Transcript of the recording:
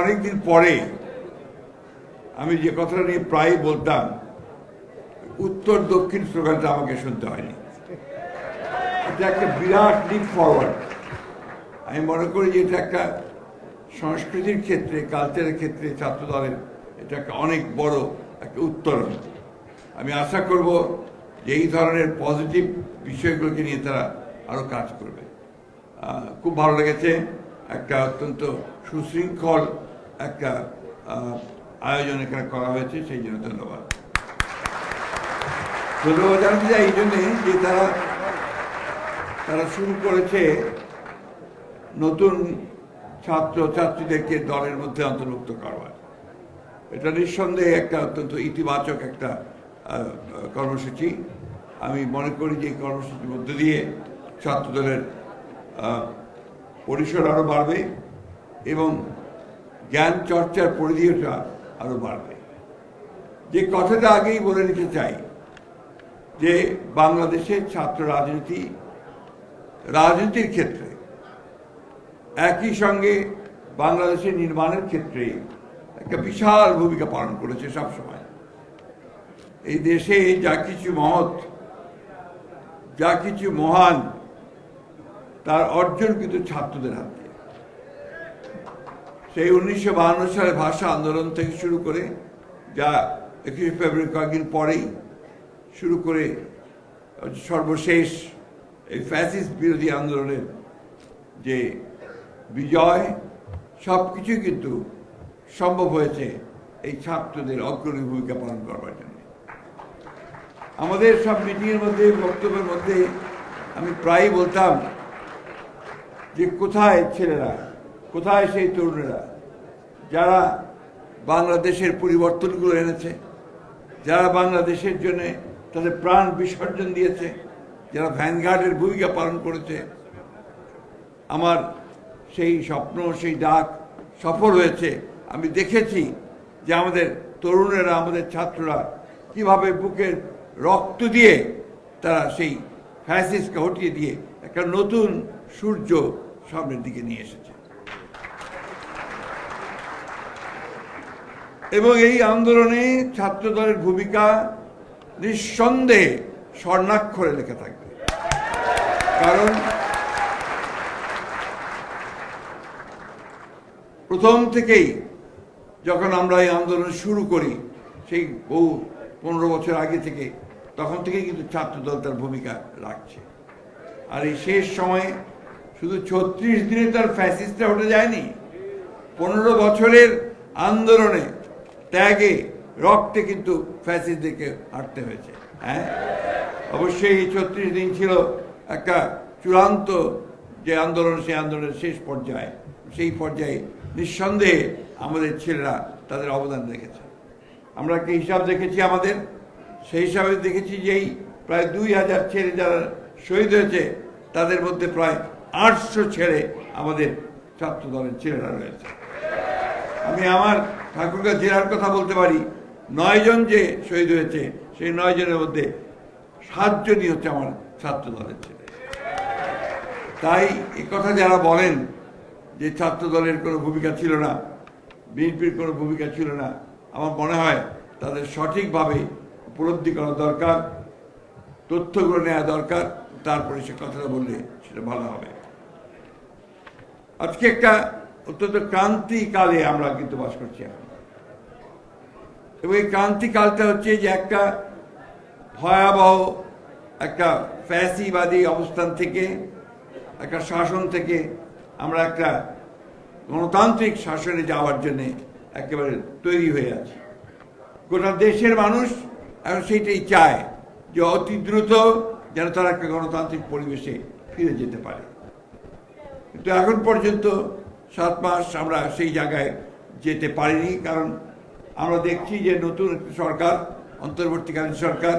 অনেকদিন পরে আমি যে কথাটা নিয়ে প্রায় বলতাম, উত্তর দক্ষিণ স্লোগানটা আমাকে শুনতে হয়নি। এটা একটা বিরাট লিপ ফরওয়ার্ড আমি মনে করি যে এটা একটা সংস্কৃতির ক্ষেত্রে কালচারের ক্ষেত্রে, ছাত্রদলের এটা একটা অনেক বড় একটা উত্তরণ। আমি আশা করব যে এই ধরনের পজিটিভ বিষয়গুলোকে নিয়ে তারা আরও কাজ করবে। খুব ভালো লেগেছে। একটা অত্যন্ত সুশৃঙ্খল একটা আয়োজন এখানে করা হয়েছে, সেই জন্য ধন্যবাদ। ধন্যবাদ জানাতে চাই, এই জন্যে যে তারা তারা শুরু করেছে নতুন ছাত্র ছাত্রীদেরকে দলের মধ্যে অন্তর্ভুক্ত করবার এটা নিঃসন্দেহে একটা অত্যন্ত ইতিবাচক একটা কর্মসূচি। আমি মনে করি যে এই কর্মসূচির মধ্যে দিয়ে ছাত্রদলের পরিসর আরও বাড়বে এবং জ্ঞান চর্চার পরিধিটা আরও বাড়বে। যে কথাটা আগেই বলে নিতে চাই, যে বাংলাদেশের ছাত্র রাজনীতি, রাজনীতির ক্ষেত্রে একই সঙ্গে বাংলাদেশের নির্মাণের ক্ষেত্রে একটা বিশাল ভূমিকা পালন করেছে সবসময়। এই দেশে যা কিছু মহৎ, যা কিছু মহান তার অর্জন কিন্তু ছাত্রদের হাত সেই উনিশশো বাহান্ন সালে ভাষা আন্দোলন থেকে শুরু করে যা একুশে ফেব্রুয়ারি কয়েকদিন পরেই শুরু করে সর্বশেষ এই ফ্যাসিস্ট বিরোধী আন্দোলনের যে বিজয় সব কিছুই কিন্তু সম্ভব হয়েছে এই ছাত্রদের অগ্রণী ভূমিকা পালন করবার জন্য। আমাদের সব মিটিংয়ের মধ্যে, বক্তব্যের মধ্যে আমি প্রায়ই বলতাম যে কোথায় ছেলেরা, কোথায় সেই তরুণেরা, যারা বাংলাদেশের পরিবর্তনগুলো এনেছে, যারা বাংলাদেশের জন্য তাদের প্রাণ বিসর্জন দিয়েছে, যারা ভ্যানগার্ডের ভূমিকা পালন করেছে, আমার সেই স্বপ্ন, সেই ডাক সফল হয়েছে। আমি দেখেছি যে আমাদের তরুণেরা, আমাদের ছাত্ররা কীভাবে বুকের রক্ত দিয়ে তারা সেই ফ্যাসিসকে হটিয়ে দিয়ে একটা নতুন সূর্য সামনের দিকে নিয়ে এসেছে। এবং এই আন্দোলনে ছাত্রদলের ভূমিকা নিঃসন্দেহে স্বর্ণাক্ষরে লেখা থাকবে। কারণ প্রথম থেকেই যখন আমরা এই আন্দোলন শুরু করি, সেই বহু পনেরো বছর আগে থেকে, তখন থেকেই কিন্তু ছাত্রদল তার ভূমিকা রাখছে। আর এই শেষ সময়ে শুধু ছত্রিশ দিনে তার ফ্যাসিস্টটা উঠে যায়নি। পনেরো বছরের আন্দোলনে ত্যাগে, রক্তে কিন্তু ফ্যাসিস্টদেরকে হাঁটতে হয়েছে হ্যাঁ? অবশ্যই এই ছত্রিশ দিন ছিল একটা চূড়ান্ত যে আন্দোলন, সেই আন্দোলনের শেষ পর্যায়ে। সেই পর্যায়ে নিঃসন্দেহে আমাদের ছেলেরা তাদের অবদান রেখেছে। আমরা কি হিসাব দেখেছি আমাদের? সেই হিসাবে দেখেছি যেই প্রায় দুই হাজার ছেলে যারা শহীদ হয়েছে, তাদের মধ্যে প্রায় আটশো ছেলে আমাদের ছাত্র দলের ছেলেরা রয়েছে। আমি আমার ঠাকুরগাঁ জেলার কথা বলতে পারি নয়জন যে শহীদ হয়েছে, সেই নয় জনের মধ্যে সাতজনই হচ্ছে আমার ছাত্র দলের ছেলে। তাই কথা যারা বলেন যে ছাত্র দলের কোনো ভূমিকা ছিল না, বিএনপির কোনো ভূমিকা ছিল না, আমার মনে হয় তাদের সঠিকভাবে উপলব্ধি করা দরকার, তথ্যগুলো নেওয়া দরকার, তারপরে সে কথাটা বললে সেটা ভালো হবে। আজকে একটা অত্যন্ত ক্রান্তিকালে আমরা কিন্তু বাস করছি এখন। এবং এই ক্রান্তিকালটা হচ্ছে যে একটা ভয়াবহ একটা ফ্যাসিবাদী অবস্থান থেকে, একটা শাসন থেকে আমরা একটা গণতান্ত্রিক শাসনে যাওয়ার জন্যে একেবারে তৈরি হয়ে আছি। গোটা দেশের মানুষ এখন সেইটাই চায় যে অতি দ্রুত যেন তারা একটা গণতান্ত্রিক পরিবেশে ফিরে যেতে পারে। কিন্তু এখন পর্যন্ত সাত মাস আমরা সেই জায়গায় যেতে পারিনি, কারণ আমরা দেখছি যে নতুন সরকার, অন্তর্বর্তীকালীন সরকার